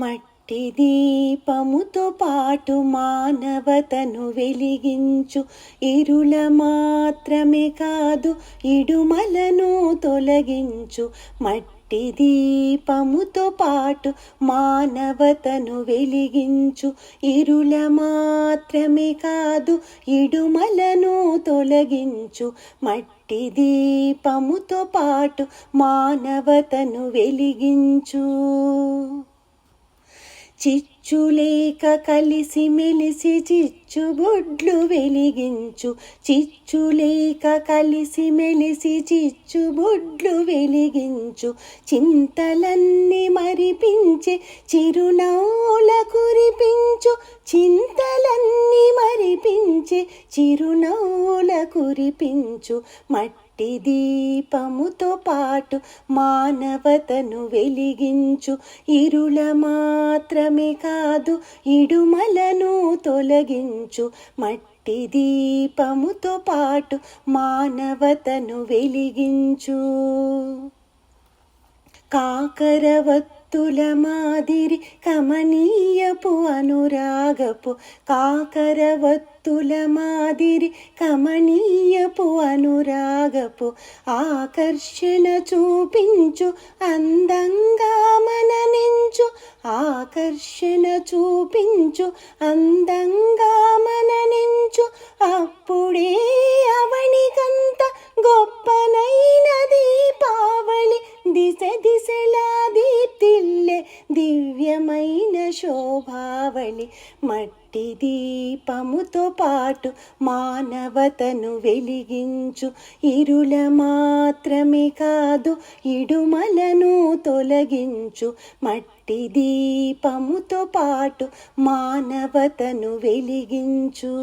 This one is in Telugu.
మట్టి దీపముతో పాటు మానవతను వెలిగించు. ఇరుల మాత్రమే కాదు ఇడుమలను తొలగించు. మట్టి దీపముతో పాటు మానవతను వెలిగించు. ఇరుల మాత్రమే కాదు ఇడుమలను తొలగించు. మట్టి దీపముతో పాటు మానవతను వెలిగించు. చిచ్చులేక కలిసి మెలిసి చిచ్చుబొడ్లు వెలిగించు. చిచ్చులేక కలిసి మెలిసి చిచ్చుబొడ్లు వెలిగించు. చింతలన్నీ మరి మరిపించి చిరునవ్వుల కురిపించు చింతలన్నీ మరిపించి చిరునవ్వుల కురిపించు మట్టి దీపముతో పాటు మానవతను వెలిగించు. ఇరుల మాత్రమే కాదు ఇడుమలను తొలగించు. మట్టి దీపముతో పాటు మానవతను వెలిగించు. కాకరవత్తుల మాదిరి కమనీయపు అనురాగపు కాకరవత్తుల మాదిరి కమనీయపు అనురాగపు ఆకర్షణ చూపించు అందంగా మననించు ఆకర్షణ చూపించు అందంగా మననించు. అప్పుడే అవనికంత గొప్పనైన దీపావళి దిశ దివ్యమైన శోభావళి మట్టి దీపముతో పాటు మానవతను వెలిగించు. ఇరుల మాత్రమే కాదు ఇడుమలను తొలగించు. మట్టి దీపముతో పాటు మానవతను వెలిగించు.